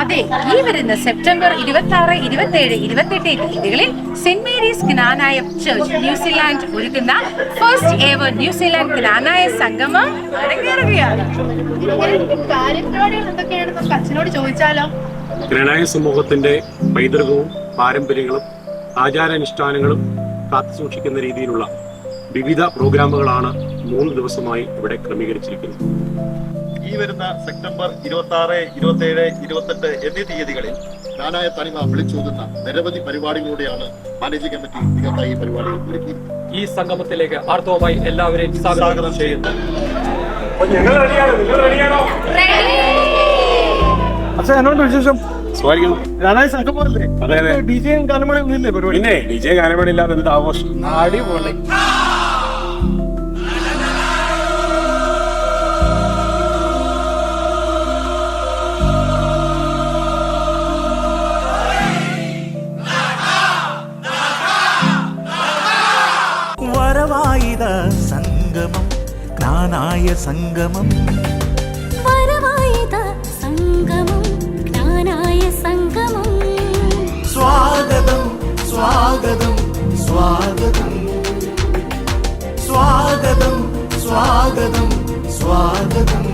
അതെ ഈ വരുന്ന സെപ്റ്റംബർ ഇരുപത്തി ആറ് ഇരുപത്തി ഏഴ് ഇരുപത്തെട്ട് തീയതികളിൽ Saint Mary's Knanaya church New Zealand ഒരുക്കുന്ന first ever New Zealand Knanaya സംഗമ അരങ്ങേറുകയാണ്. കാര്യപരിപാടികൾ എന്തൊക്കെയാണെന്ന് നമുക്ക് അച്ഛനോട് ചോദിച്ചാലോ? ഗ്രണായ സമൂഹത്തിന്റെ പൈതൃകവും പാരമ്പര്യങ്ങളും ആചാരാനുഷ്ഠാനങ്ങളും കാത്തു സൂക്ഷിക്കുന്ന രീതിയിലുള്ള വിവിധ പ്രോഗ്രാമുകളാണ് മൂന്ന് ദിവസമായി ഇവിടെ ക്രമീകരിച്ചിരിക്കുന്നത്. ഈ വരുന്ന സെപ്റ്റംബർ ഇരുപത്തി ആറ് ഇരുപത്തി ഏഴ് ഇരുപത്തെട്ട് എന്നീ തീയതികളിൽ ഞാനായ തനിമ വിളിച്ചോതുന്ന നിരവധി പരിപാടികളോടെയാണ് മാനേജിംഗ് കമ്മിറ്റി ഈ പരിപാടികൾ ഈ സംഗമത്തിലേക്ക് ആർത്തവമായി എല്ലാവരെയും സ്വാഗതം ചെയ്യുന്നു. അച്ഛാ എന്നോട് വിശേഷം? അതെ അതെ. ഡി ഡിജെ പിന്നെ വിജയ ഗാനമേളില്ലാതെ എന്ത് ആഘോഷം? അടിപൊളി. വരവായിത സംഗമം ജ്ഞാനായ സംഗമം. സ്വാഗതം സ്വാഗതം.